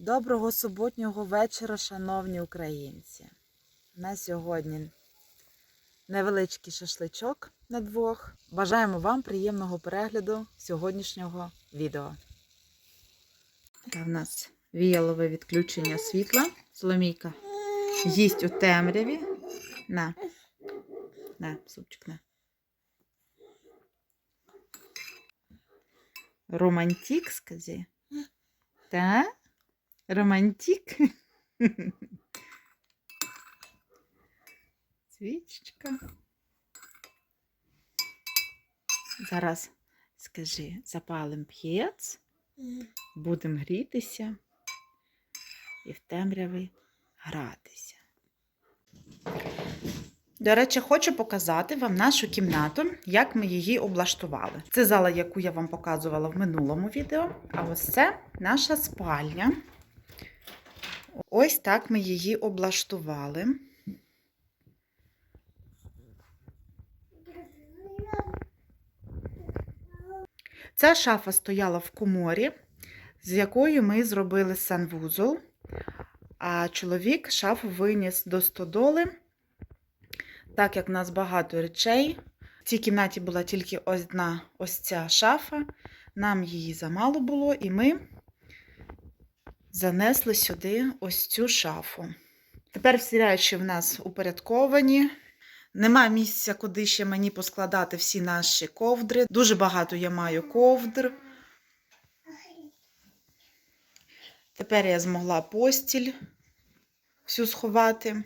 Доброго суботнього вечора, шановні українці. На сьогодні невеличкий шашличок на двох. Бажаємо вам приємного перегляду сьогоднішнього відео. Та в нас віялове відключення світла. Соломійка їсть у темряві. На. На, супчик, на. Романтик, скажи. Та? Романтик. Свічечка. Зараз скажи, запалим п'єц, будемо грітися і в темряві гратися. До речі, хочу показати вам нашу кімнату, як ми її облаштували. Це зала, яку я вам показувала в минулому відео. А ось це наша спальня. Ось так ми її облаштували. Ця шафа стояла в коморі, з якою ми зробили санвузол, а чоловік шафу виніс до стодоли, так як в нас багато речей. В цій кімнаті була тільки одна ось ця шафа, нам її замало було, і ми занесли сюди ось цю шафу. Тепер всі речі в нас упорядковані. Нема місця, куди ще мені поскладати всі наші ковдри. Дуже багато я маю ковдр. Тепер я змогла постіль всю сховати.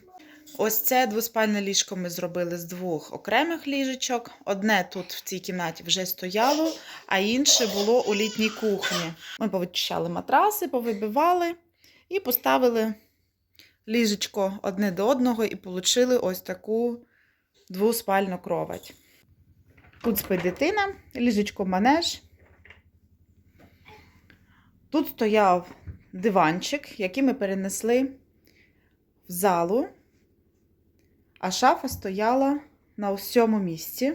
Ось це двоспальне ліжко ми зробили з двох окремих ліжечок. Одне тут в цій кімнаті вже стояло, а інше було у літній кухні. Ми повичищали матраси, повибивали і поставили ліжечко одне до одного і отримали ось таку двоспальну кровать. Тут спить дитина, ліжечко манеж. Тут стояв диванчик, який ми перенесли в залу, а шафа стояла на ось цьому місці.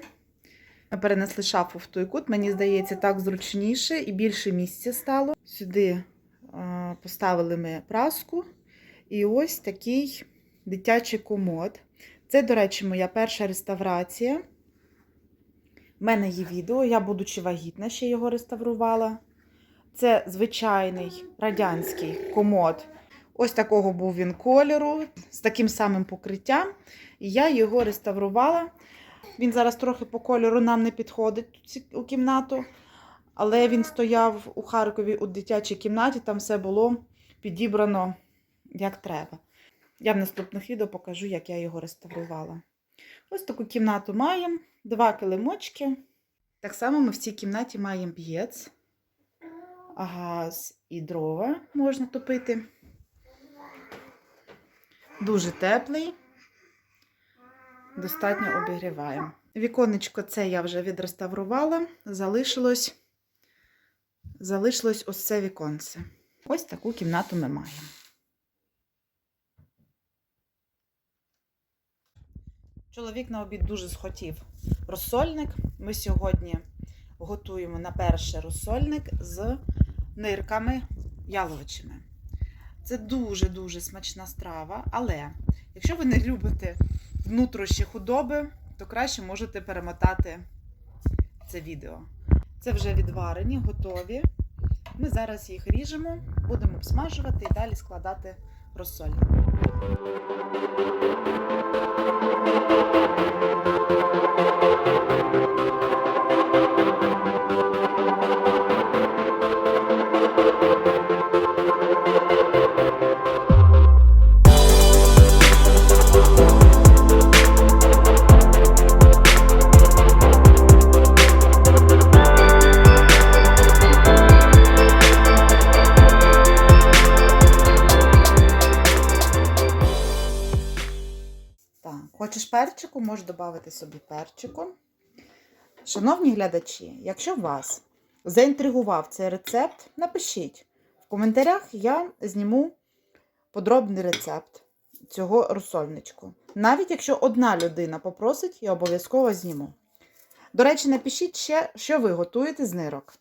Ми перенесли шафу в той кут, мені здається, так зручніше і більше місця стало. Сюди поставили ми праску і ось такий дитячий комод. Це, до речі, моя перша реставрація. У мене є відео, я, будучи вагітна, ще його реставрувала. Це звичайний радянський комод. Ось такого був він кольору, з таким самим покриттям. І я його реставрувала. Він зараз трохи по кольору нам не підходить у кімнату. Але він стояв у Харкові у дитячій кімнаті, там все було підібрано як треба. Я в наступних відео покажу, як я його реставрувала. Ось таку кімнату маємо, два килимочки. Так само ми в цій кімнаті маємо п'єц, газ і дрова можна топити. Дуже теплий, достатньо обігріваємо. Віконечко це я вже відреставрувала, залишилось, залишилось ось це віконце. Ось таку кімнату ми маємо. Чоловік на обід дуже схотів розсольник. Ми сьогодні готуємо на перше розсольник з нирками яловичими. Це дуже-дуже смачна страва, але якщо ви не любите внутрішні худоби, то краще можете перемотати це відео. Це вже відварені, готові. Ми зараз їх ріжемо, будемо обсмажувати і далі складати розсольник. Так, хочеш перчику, можеш додати собі перчику. Шановні глядачі, якщо вас заінтригував цей рецепт, напишіть. В коментарях я зніму подробний рецепт цього розсольничку. Навіть якщо одна людина попросить, я обов'язково зніму. До речі, напишіть ще, що ви готуєте з нирок.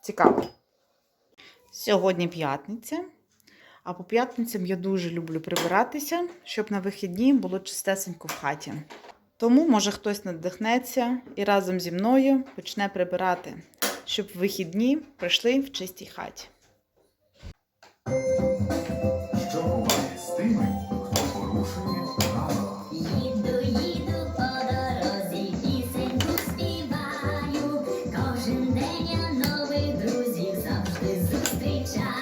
Цікаво. Сьогодні п'ятниця, А по п'ятницям я дуже люблю прибиратися, щоб на вихідні було чистесенько в хаті. Тому, може, хтось надихнеться і разом зі мною почне прибирати, щоб вихідні пройшли в чистій хаті. Що буває з тими, хто порушує правила? Їду, їду по дорозі, пісеньку співаю. Кожен день я нових друзів завжди зустрічаю.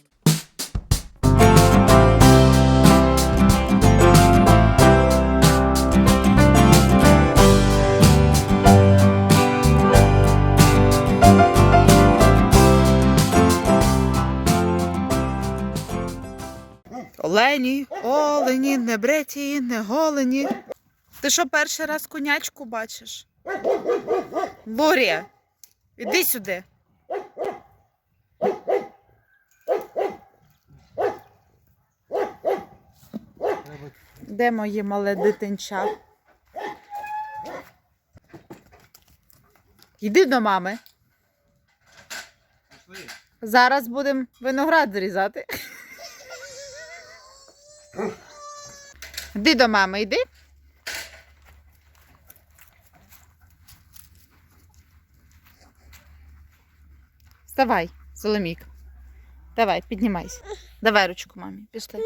Олені, олені, не бреті, не голені. Ти що перший раз конячку бачиш? Лорія, іди сюди. Де моє мале дитинча? Йди до мами. Зараз будемо виноград зрізати. Йди до мами, йди. Вставай, Соломік. Давай, піднімайся. Давай ручку мамі. Пішли.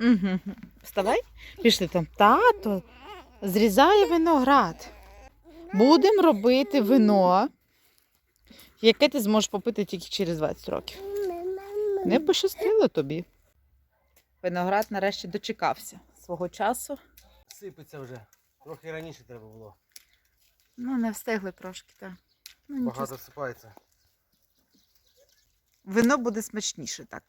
Угу. Вставай. Пішли там. Тато зрізає виноград. Будемо робити вино, яке ти зможеш попити тільки через 20 років. Не пощастило тобі. Виноград нарешті дочекався свого часу. Сипеться вже. Трохи раніше треба було. Ну, не встигли трошки, так. Ну, нічого. Багато всипається. Вино буде смачніше, так.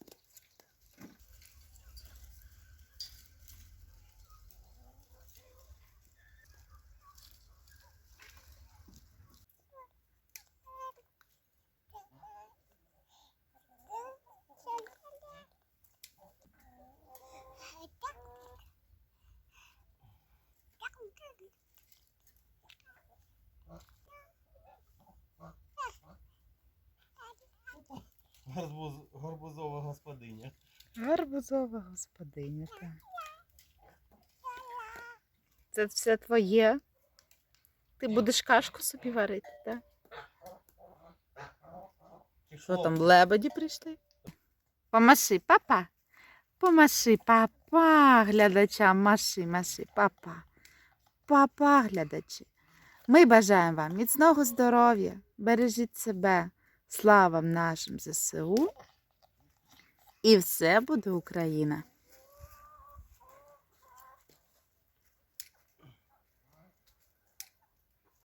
Гарбуз, гарбузова господиня. Гарбузова господиня. Так. Це все твоє. Ти будеш кашку собі варити, так? Що там, лебеді прийшли? Помаши, папа. Помаши, папа, глядачам, маши, маши, папа. Папа, глядачі. Ми бажаємо вам міцного здоров'я, бережіть себе, слава нашим ЗСУ. І все буде Україна.